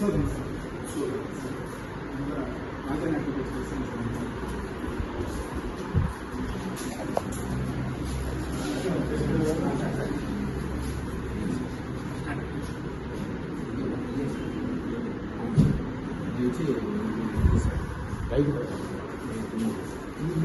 说的是，说的是，那个，反正那个就是生出来的。你有车，带不带？没。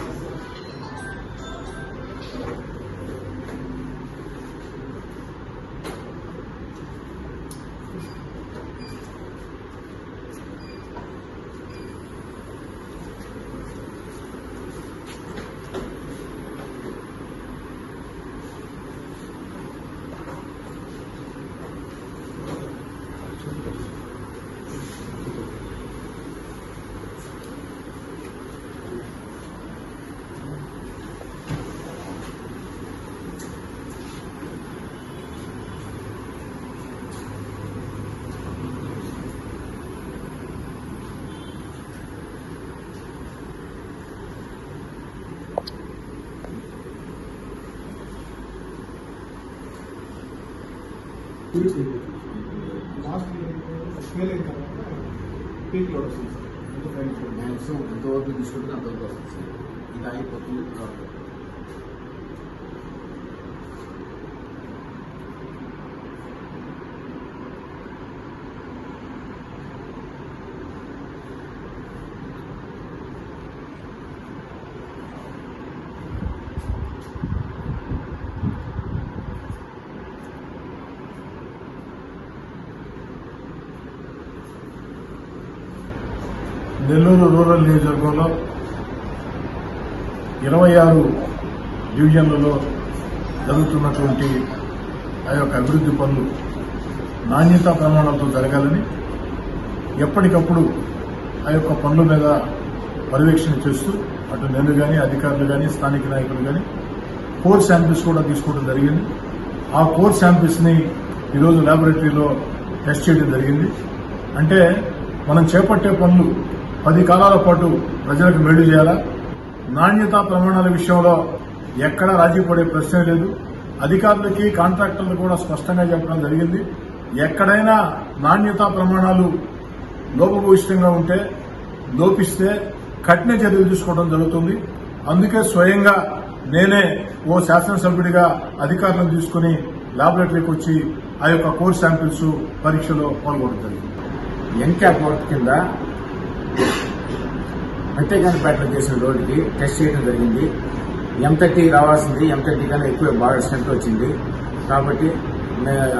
సుమారు last fail తర్వాత peak load వస్తుంది సార్ ఎంత ఎంతవరకు తీసుకుంటే అంతవరకు వస్తుంది. ఇది అయిపోతుంది నెల్లూరు రూరల్ నియోజకవర్గంలో ఇరవై ఆరు డివిజన్లలో జరుగుతున్నటువంటి ఆ యొక్క అభివృద్ధి పనులు నాణ్యతా ప్రమాణాలతో జరగాలని ఎప్పటికప్పుడు ఆ యొక్క పనుల మీద పర్యవేక్షణ చేస్తూ అటు నేను కానీ అధికారులు కానీ స్థానిక నాయకులు కానీ కోర్ శాంపిల్స్ కూడా తీసుకోవడం జరిగింది. ఆ కోర్ శాంపిల్స్ని ఈరోజు ల్యాబొరేటరీలో టెస్ట్ చేయడం జరిగింది. అంటే మనం చేపట్టే పనులు పది కాలాల పాటు ప్రజలకు మేలు చేయాలా? నాణ్యతా ప్రమాణాల విషయంలో ఎక్కడా రాజీ పడే ప్రశ్నే లేదు. అధికారులకి కాంట్రాక్టర్లు కూడా స్పష్టంగా చెప్పడం జరిగింది. ఎక్కడైనా నాణ్యతా ప్రమాణాలు లోపభూయిష్టంగా ఉంటే లోపిస్తే కఠిన చర్యలు తీసుకోవడం జరుగుతుంది. అందుకే స్వయంగా నేనే ఓ శాసనసభ్యుడిగా అధికారులను తీసుకుని ల్యాబొరేటరీకి వచ్చి ఆ యొక్క కోర్ శాంపిల్స్ పరీక్షలో పాల్గొనడం జరిగింది. ఎన్క్యాప్ వర్క్ కింద ప్రత్యేకానిపేటలో చేసిన రోడ్డుకి టెస్ట్ చేయడం జరిగింది. ఎం థర్టీ రావాల్సింది. ఎం థర్టీ కన్నా ఎక్కువ బాగా స్ట్రెంత్ వచ్చింది. కాబట్టి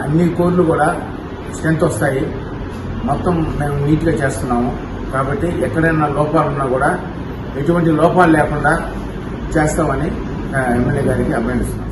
అన్ని కోర్లు కూడా స్ట్రెంత్ వస్తాయి. మొత్తం మేము నీట్గా చేస్తున్నాము. కాబట్టి ఎక్కడైనా లోపాలు ఉన్నా కూడా ఎటువంటి లోపాలు లేకుండా చేస్తామని ఎమ్మెల్యే గారికి అభినందిస్తున్నాం.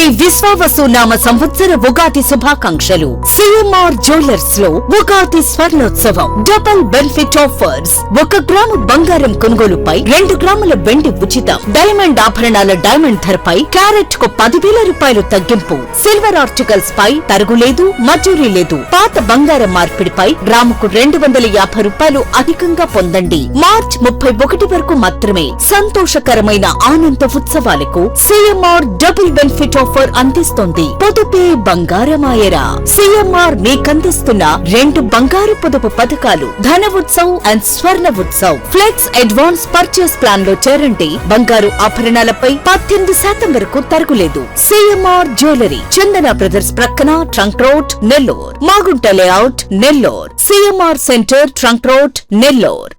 శ్రీ విశ్వావసు నామ సంవత్సర ఉగాది శుభాకాంక్షలు. సిఎంఆర్ జ్యువెలర్స్లో ఉగాది స్వర్ణోత్సవం. Double benefit offers. ఒక గ్రాము బంగారం కొనుగోలుపై రెండు గ్రాముల వెండి ఉచితం. డైమండ్ ఆభరణాల డైమండ్ ధరపై క్యారెట్కు పదివేల రూపాయలు తగ్గింపు. సిల్వర్ ఆర్టికల్స్ పై తరుగులేదు మజూరీ లేదు. పాత బంగారం మార్పిడిపై గ్రాముకు రెండు వందల యాభై రూపాయలు అధికంగా పొందండి. మార్చ్ ముప్పై ఒకటి వరకు మాత్రమే. సంతోషకరమైన ఆనంద ఉత్సవాలకు CMR double benefit of offer అందిస్తోంది. పొదుపే బంగారమాయరా. సిఎంఆర్ మీకందిస్తున్న రెండు బంగారు పొదుపు పథకాలు Dhana Utsav and Swarna Utsav flex advance purchase ప్లాన్లో చేరండి బంగారు ఆభరణాలపై పద్దెనిమిది శాతం వరకు తరుగులేదు. సిఎంఆర్ జ్యువెలరీ చందన బ్రదర్స్ ప్రక్కన trunk road Nellore. Magunta layout Nellore. CMR centre trunk road Nellore.